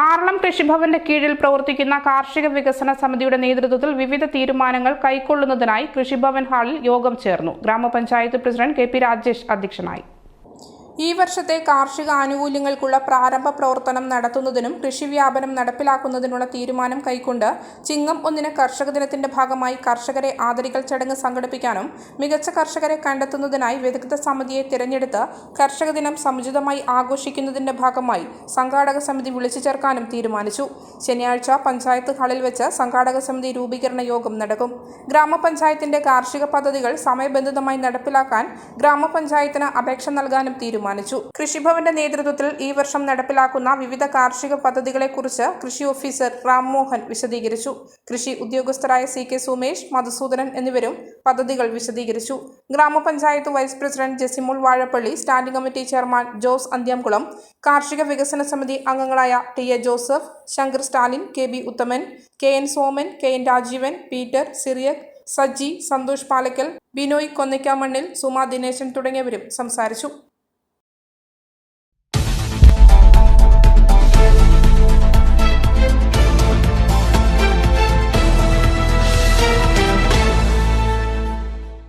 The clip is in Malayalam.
ആറളം കൃഷിഭവന്റെ കീഴിൽ പ്രവർത്തിക്കുന്ന കാർഷിക വികസന സമിതിയുടെ നേതൃത്വത്തിൽ വിവിധ തീരുമാനങ്ങൾ കൈക്കൊള്ളുന്നതിനായി കൃഷിഭവൻ ഹാളിൽ യോഗം ചേർന്നു. ഗ്രാമപഞ്ചായത്ത് പ്രസിഡന്റ് കെ പി രാജേഷ് അധ്യക്ഷനായി. ഈ വർഷത്തെ കാർഷിക ആനുകൂല്യങ്ങൾക്കുള്ള പ്രാരംഭ പ്രവർത്തനം നടത്തുന്നതിനും കൃഷി വ്യാപനം നടപ്പിലാക്കുന്നതിനുള്ള തീരുമാനം കൈക്കൊണ്ട് ചിങ്ങം ഒന്നിന് കർഷക ദിനത്തിന്റെ ഭാഗമായി കർഷകരെ ആദരിക്കൽ ചടങ്ങ് സംഘടിപ്പിക്കാനും മികച്ച കർഷകരെ കണ്ടെത്തുന്നതിനായി വിദഗ്ധ സമിതിയെ തിരഞ്ഞെടുത്ത് കർഷക ദിനം സമുചിതമായി ആഘോഷിക്കുന്നതിന്റെ ഭാഗമായി സംഘാടക സമിതി വിളിച്ചു ചേർക്കാനും തീരുമാനിച്ചു. ശനിയാഴ്ച പഞ്ചായത്ത് ഹാളിൽ വെച്ച് സംഘാടക സമിതി രൂപീകരണ യോഗം നടക്കും. ഗ്രാമപഞ്ചായത്തിന്റെ കാർഷിക പദ്ധതികൾ സമയബന്ധിതമായി നടപ്പിലാക്കാൻ ഗ്രാമപഞ്ചായത്തിന് അപേക്ഷ നൽകാനും തീരുമാനിച്ചു. കൃഷിഭവന്റെ നേതൃത്വത്തിൽ ഈ വർഷം നടപ്പിലാക്കുന്ന വിവിധ കാർഷിക പദ്ധതികളെക്കുറിച്ച് കൃഷി ഓഫീസർ റാംമോഹൻ വിശദീകരിച്ചു. കൃഷി ഉദ്യോഗസ്ഥരായ സി കെ സുമേഷ് മധുസൂദനൻ എന്നിവരും പദ്ധതികൾ വിശദീകരിച്ചു. ഗ്രാമപഞ്ചായത്ത് vice president Jesimul Vazhappally standing committee chairman Jose Anthyamkulam കാർഷിക വികസന സമിതി അംഗങ്ങളായ T A Joseph Shankar Stalin K B Uthaman K N Soman K N Rajeevan Peter Cyriac Sajji Santhosh Palakkal Binoy Konnikkamannil Suma Dineshan തുടങ്ങിയവരും സംസാരിച്ചു.